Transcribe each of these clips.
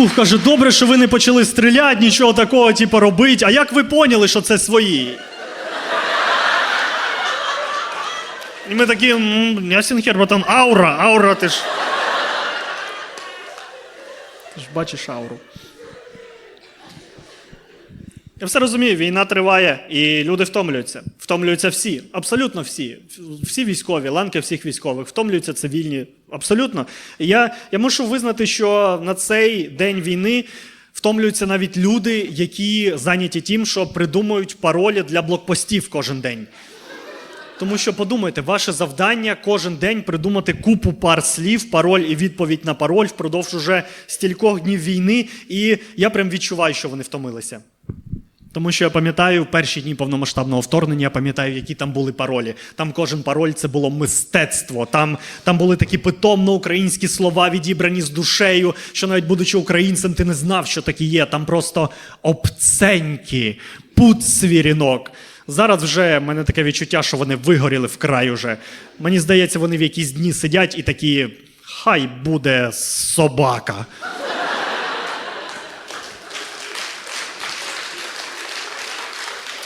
Фух, каже, добре, що ви не почали стріляти, нічого такого, типу, робити. А як ви поняли, що це свої? І ми такі, Ясінхер, бо там аура, аура, ти ж. Ти ж бачиш ауру. Я все розумію, війна триває, і люди втомлюються. Втомлюються всі, абсолютно всі. Всі військові, ланки всіх військових, втомлюються цивільні. Абсолютно. Я, я мушу визнати, що на цей день війни втомлюються навіть люди, які зайняті тим, що придумують паролі для блокпостів кожен день. Тому що подумайте, ваше завдання кожен день придумати купу пар слів, пароль і відповідь на пароль впродовж уже стількох днів війни. І я прям відчуваю, що вони втомилися. Тому що я пам'ятаю перші дні повномасштабного вторгнення, я пам'ятаю, які там були паролі. Там кожен пароль це було мистецтво. Там, там були такі питомно українські слова, відібрані з душею, що навіть будучи українцем, ти не знав, що такі є. Там просто обценьки, пут свірінок. Зараз вже в мене таке відчуття, що вони вигоріли вкрай уже. Мені здається, вони в якісь дні сидять і такі. Хай буде собака.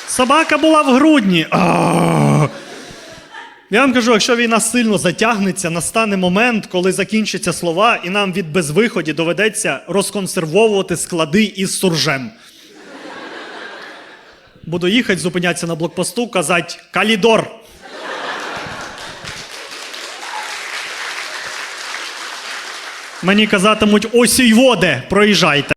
Собака була в грудні. Я вам кажу, якщо війна сильно затягнеться, настане момент, коли закінчаться слова, і нам від безвиході доведеться розконсервовувати склади із суржем. Буду їхати, зупинятися на блокпосту, казати Калідор. Мені казатимуть ось й воде, проїжджайте.